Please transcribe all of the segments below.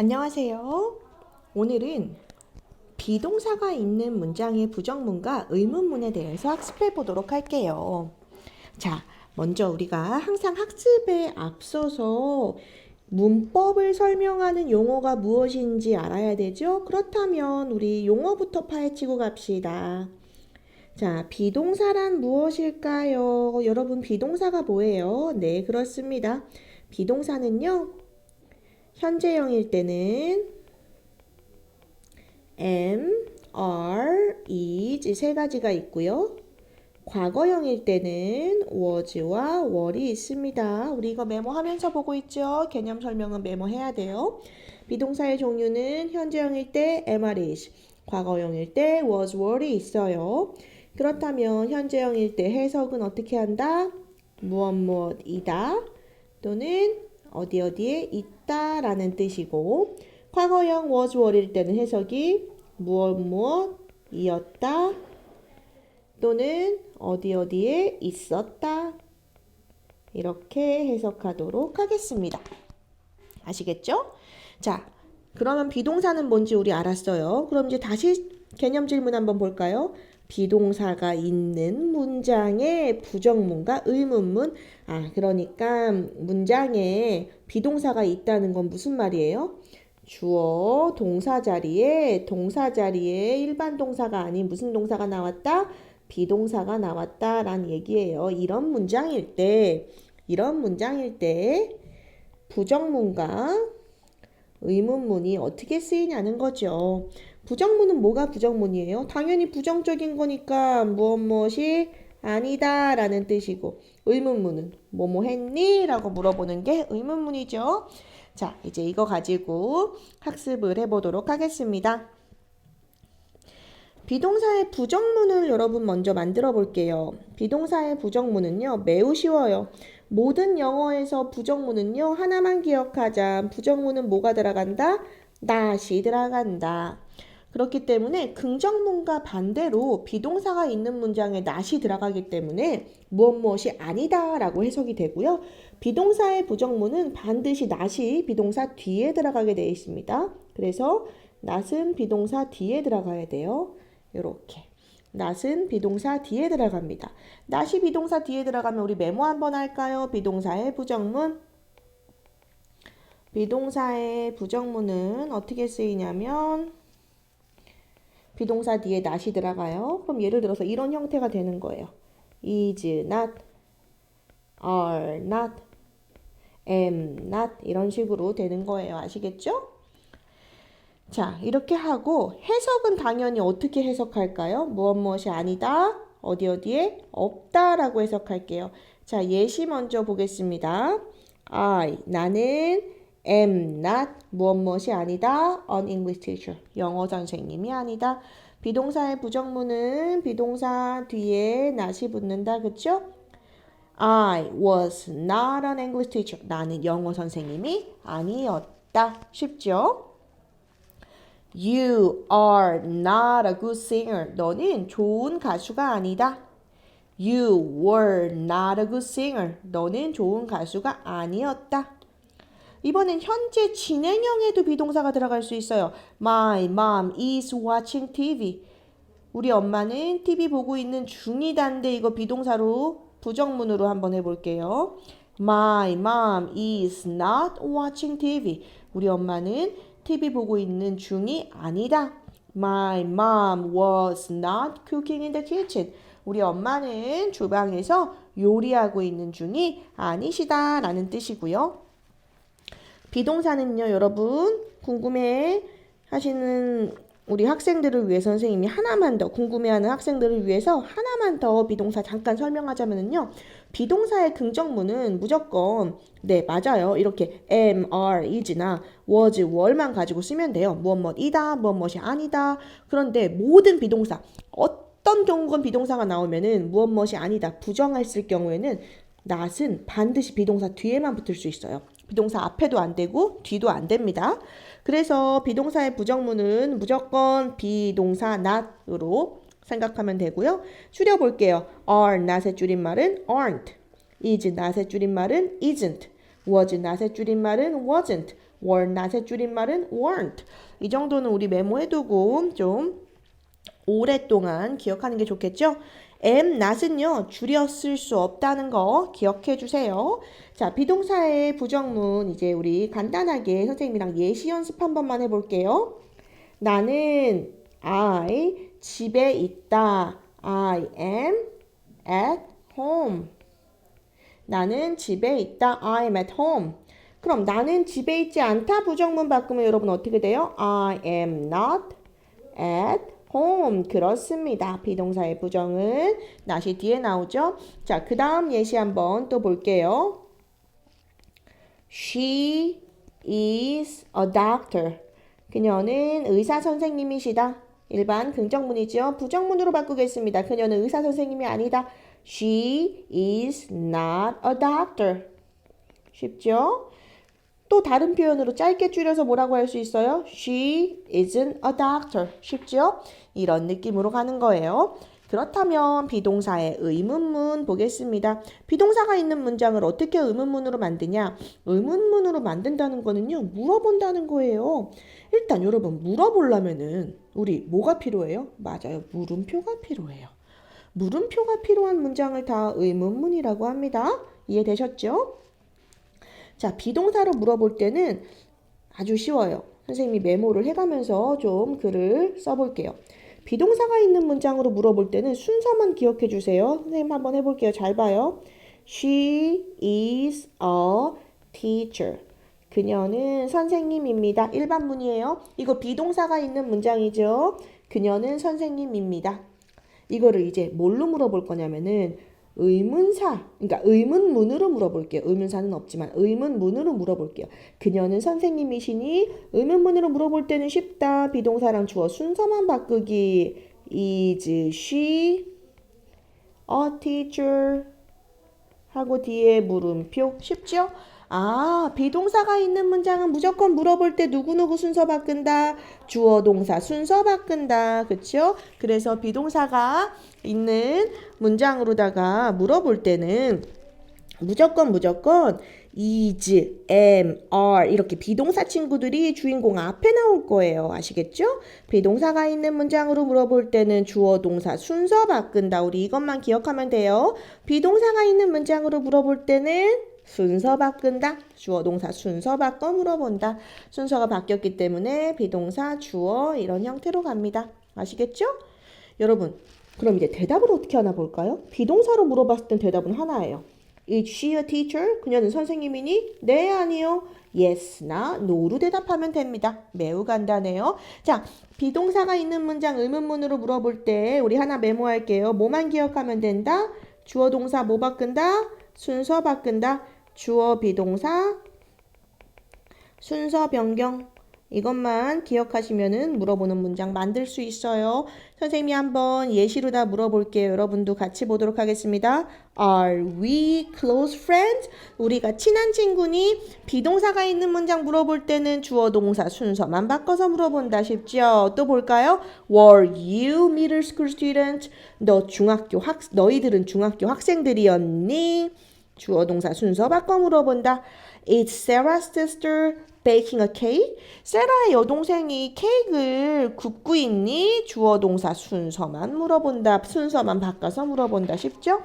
안녕하세요. 오늘은 비동사가 있는 문장의 부정문과 의문문에 대해서 학습해 보도록 할게요. 자, 먼저 우리가 항상 학습에 앞서서 문법을 설명하는 용어가 무엇인지 알아야 되죠? 그렇다면 우리 용어부터 파헤치고 갑시다. 자, 비동사란 무엇일까요? 여러분, 비동사가 뭐예요? 네, 그렇습니다. 비동사는요, 현재형일 때는 am, are, is 세 가지가 있고요. 과거형일 때는 was와 were이 있습니다. 우리 이거 메모하면서 보고 있죠? 개념 설명은 메모해야 돼요. 비동사의 종류는 현재형일 때 am, are, is, 과거형일 때 was, were이 있어요. 그렇다면 현재형일 때 해석은 어떻게 한다? 무엇 무엇이다 또는 어디 어디에 있다라는 뜻이고 과거형 was were일 때는 해석이 무엇 무엇 이었다 또는 어디 어디에 있었다 이렇게 해석하도록 하겠습니다. 아시겠죠? 자, 그러면 비동사는 뭔지 우리 알았어요. 그럼 이제 다시 개념 질문 한번 볼까요? 비동사가 있는 문장의 부정문과 의문문. 아, 그러니까 문장에 비동사가 있다는 건 무슨 말이에요? 주어 동사 자리에 동사 자리에 일반 동사가 아닌 무슨 동사가 나왔다? 비동사가 나왔다라는 얘기예요. 이런 문장일 때 이런 문장일 때 부정문과 의문문이 어떻게 쓰이냐는 거죠. 부정문은 뭐가 부정문이에요? 당연히 부정적인 거니까 무엇 무엇이 아니다 라는 뜻이고 의문문은 뭐뭐 했니? 라고 물어보는 게 의문문이죠. 자, 이제 이거 가지고 학습을 해보도록 하겠습니다. 비동사의 부정문을 여러분 먼저 만들어 볼게요. 비동사의 부정문은요, 매우 쉬워요. 모든 영어에서 부정문은요, 하나만 기억하자. 부정문은 뭐가 들어간다? not이 들어간다. 그렇기 때문에 긍정문과 반대로 비동사가 있는 문장에 not이 들어가기 때문에 무엇 무엇이 아니다 라고 해석이 되고요. 비동사의 부정문은 반드시 not이 비동사 뒤에 들어가게 되어 있습니다. 그래서 not은 비동사 뒤에 들어가야 돼요. 이렇게. not은 비동사 뒤에 들어갑니다. not이 비동사 뒤에 들어가면 우리 메모 한번 할까요? 비동사의 부정문. 비동사의 부정문은 어떻게 쓰이냐면 비동사 뒤에 not이 들어가요. 그럼 예를 들어서 이런 형태가 되는 거예요. is not, are not, am not 이런 식으로 되는 거예요. 아시겠죠? 자, 이렇게 하고 해석은 당연히 어떻게 해석할까요? 무엇 무엇이 아니다, 어디 어디에 없다라고 해석할게요. 자, 예시 먼저 보겠습니다. I, 나는 am not 무엇 무엇이 아니다, an English teacher, 영어 선생님이 아니다. 비동사의 부정문은 비동사 뒤에 not이 붙는다, 그쵸? I was not an English teacher. 나는 영어 선생님이 아니었다. 쉽죠? You are not a good singer. 너는 좋은 가수가 아니다. You were not a good singer. 너는 좋은 가수가 아니었다. 이번엔 현재 진행형에도 비동사가 들어갈 수 있어요. My mom is watching TV. 우리 엄마는 TV 보고 있는 중이다인데 이거 비동사로 부정문으로 한번 해볼게요. My mom is not watching TV. 우리 엄마는 TV 보고 있는 중이 아니다. My mom was not cooking in the kitchen. 우리 엄마는 주방에서 요리하고 있는 중이 아니시다 라는 뜻이고요. 비동사는요, 여러분, 궁금해 하시는 우리 학생들을 위해 선생님이 하나만 더 궁금해하는 학생들을 위해서 하나만 더 비동사 잠깐 설명하자면요. 비동사의 긍정문은 무조건 네 맞아요 이렇게 am, are, is나 was, were만 가지고 쓰면 돼요. 무엇 무엇이다, 무엇 무엇이 아니다. 그런데 모든 비동사 어떤 경우건 비동사가 나오면은 무엇 무엇이 아니다 부정했을 경우에는 not은 반드시 비동사 뒤에만 붙을 수 있어요. 비동사 앞에도 안 되고 뒤도 안 됩니다. 그래서 비동사의 부정문은 무조건 비동사 not으로 생각하면 되고요. 줄여 볼게요. are not의 줄임말은 aren't. is not의 줄임말은 isn't. was not의 줄임말은 wasn't. were not의 줄임말은 weren't. 이 정도는 우리 메모해두고 좀 오랫동안 기억하는 게 좋겠죠? Am not은요 줄여 쓸 수 없다는 거 기억해 주세요. 자 비동사의 부정문 이제 우리 간단하게 선생님이랑 예시 연습 한 번만 해볼게요. 나는 I 집에 있다. I am at home. 나는 집에 있다. I'm at home. 그럼 나는 집에 있지 않다 부정문 바꾸면 여러분 어떻게 돼요? I am not at home. 그렇습니다. 비동사의 부정은 not이 뒤에 나오죠. 자, 그 다음 예시 한번 또 볼게요. She is a doctor. 그녀는 의사 선생님이시다. 일반 긍정문이죠. 부정문으로 바꾸겠습니다. 그녀는 의사 선생님이 아니다. She is not a doctor. 쉽죠? 또 다른 표현으로 짧게 줄여서 뭐라고 할 수 있어요? She isn't a doctor. 쉽죠? 이런 느낌으로 가는 거예요. 그렇다면 비동사의 의문문 보겠습니다. 비동사가 있는 문장을 어떻게 의문문으로 만드냐? 의문문으로 만든다는 거는요, 물어본다는 거예요. 일단 여러분, 물어보려면은 우리 뭐가 필요해요? 맞아요. 물음표가 필요해요. 물음표가 필요한 문장을 다 의문문이라고 합니다. 이해되셨죠? 자, 비동사로 물어볼 때는 아주 쉬워요. 선생님이 메모를 해가면서 좀 글을 써볼게요. 비동사가 있는 문장으로 물어볼 때는 순서만 기억해 주세요. 선생님 한번 해볼게요. 잘 봐요. She is a teacher. 그녀는 선생님입니다. 일반문이에요. 이거 비동사가 있는 문장이죠. 그녀는 선생님입니다. 이거를 이제 뭘로 물어볼 거냐면은 의문사, 그러니까 의문문으로 물어볼게요. 의문사는 없지만 의문문으로 물어볼게요. 그녀는 선생님이시니 의문문으로 물어볼 때는 쉽다. 비동사랑 주어 순서만 바꾸기. Is she a teacher? 하고 뒤에 물음표 쉽죠? 아, 비동사가 있는 문장은 무조건 물어볼 때 누구누구 순서 바꾼다. 주어 동사 순서 바꾼다. 그쵸? 그래서 비동사가 있는 문장으로다가 물어볼 때는 무조건 무조건 is, am, are 이렇게 비동사 친구들이 주인공 앞에 나올 거예요. 아시겠죠? 비동사가 있는 문장으로 물어볼 때는 주어 동사 순서 바꾼다. 우리 이것만 기억하면 돼요. 비동사가 있는 문장으로 물어볼 때는 순서 바꾼다. 주어 동사 순서 바꿔 물어본다. 순서가 바뀌었기 때문에 비동사 주어 이런 형태로 갑니다. 아시겠죠? 여러분, 그럼 이제 대답을 어떻게 하나 볼까요? 비동사로 물어봤을 땐 대답은 하나예요. Is she a teacher? 그녀는 선생님이니? 네, 아니요. Yes나 No로 대답하면 됩니다. 매우 간단해요. 자, 비동사가 있는 문장 의문문으로 물어볼 때 우리 하나 메모할게요. 뭐만 기억하면 된다? 주어 동사 뭐 바꾼다? 순서 바꾼다. 주어 비동사 순서 변경 이것만 기억하시면은 물어보는 문장 만들 수 있어요. 선생님이 한번 예시로 다 물어볼게요. 여러분도 같이 보도록 하겠습니다. Are we close friends? 우리가 친한 친구니? 비동사가 있는 문장 물어볼 때는 주어 동사 순서만 바꿔서 물어본다 쉽죠? 또 볼까요? Were you middle school student? 너 중학교 학 너희들은 중학교 학생들이었니? 주어 동사 순서 바꿔 물어본다. Is Sarah's sister baking a cake? 세라의 여동생이 케이크를 굽고 있니? 주어 동사 순서만 물어본다. 순서만 바꿔서 물어본다. 쉽죠?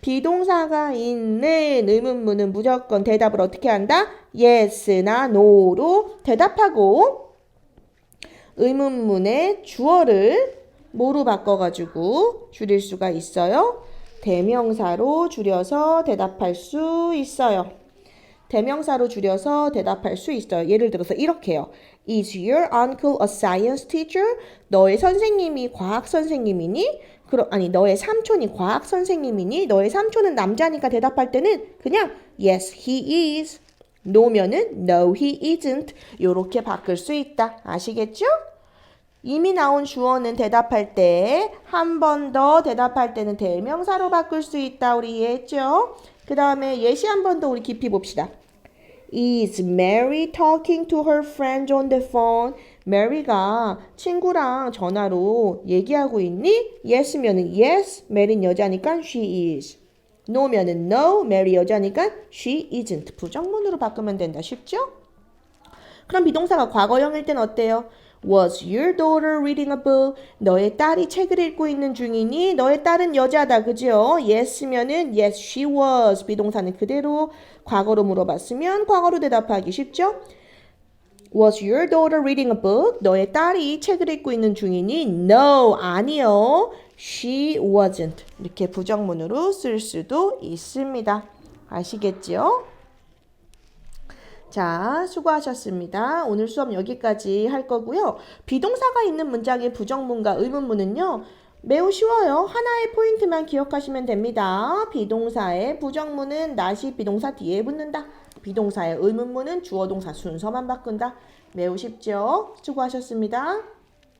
비동사가 있는 의문문은 무조건 대답을 어떻게 한다? yes나 no로 대답하고 의문문의 주어를 뭐로 바꿔가지고 줄일 수가 있어요? 대명사로 줄여서 대답할 수 있어요. 대명사로 줄여서 대답할 수 있어요. 예를 들어서 이렇게요. Is your uncle a science teacher? 너의 선생님이 과학 선생님이니? 그럼 아니 너의 삼촌이 과학 선생님이니? 너의 삼촌은 남자니까 대답할 때는 그냥 yes he is. no면은 no he isn't. 요렇게 바꿀 수 있다. 아시겠죠? 이미 나온 주어는 대답할 때 한 번 더 대답할 때는 대명사로 바꿀 수 있다. 우리 이해했죠? 그 다음에 예시 한 번 더 우리 깊이 봅시다. Is Mary talking to her friends on the phone? Mary가 친구랑 전화로 얘기하고 있니? Yes면은 yes, Mary는 여자니까 she is. No면은 no, Mary 여자니까 she isn't. 부정문으로 바꾸면 된다. 쉽죠? 그럼 비동사가 과거형일 땐 어때요? Was your daughter reading a book? 너의 딸이 책을 읽고 있는 중이니? 너의 딸은 여자다, 그죠? Yes면은 yes, she was. 비동사는 그대로 과거로 물어봤으면 과거로 대답하기 쉽죠? Was your daughter reading a book? 너의 딸이 책을 읽고 있는 중이니? No, 아니요. She wasn't. 이렇게 부정문으로 쓸 수도 있습니다. 아시겠죠? 자, 수고하셨습니다. 오늘 수업 여기까지 할 거고요. 비동사가 있는 문장의 부정문과 의문문은요. 매우 쉬워요. 하나의 포인트만 기억하시면 됩니다. 비동사의 부정문은 나시 비동사 뒤에 붙는다. 비동사의 의문문은 주어 동사 순서만 바꾼다. 매우 쉽죠? 수고하셨습니다.